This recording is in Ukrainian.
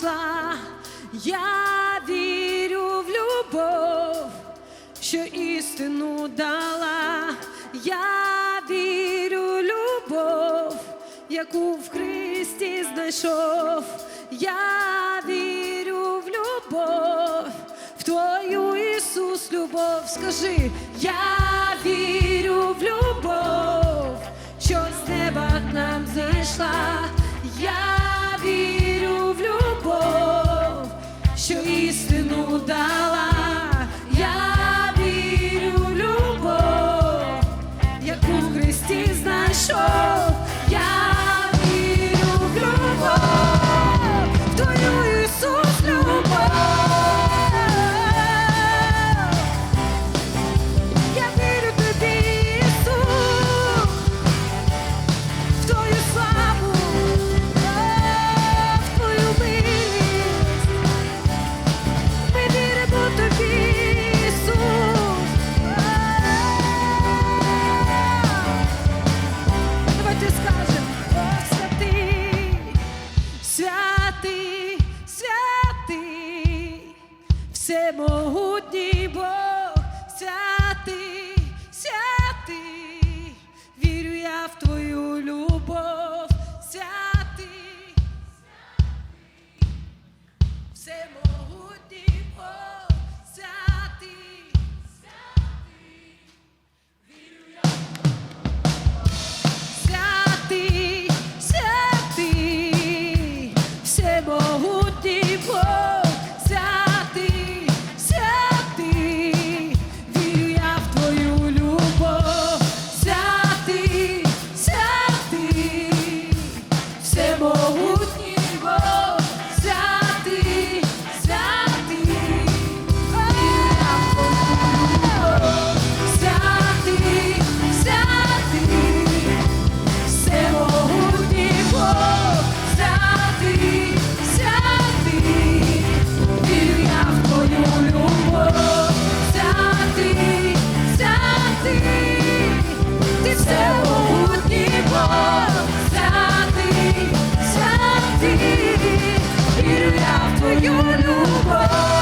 знайшла, я вірю в любов, що істину дала, я вірю любов, яку в Христі знайшов, я вірю в любов, в твою Ісус, любов, скажи, я вірю. в твою любов. Святий, святий, вірю я в твою любов.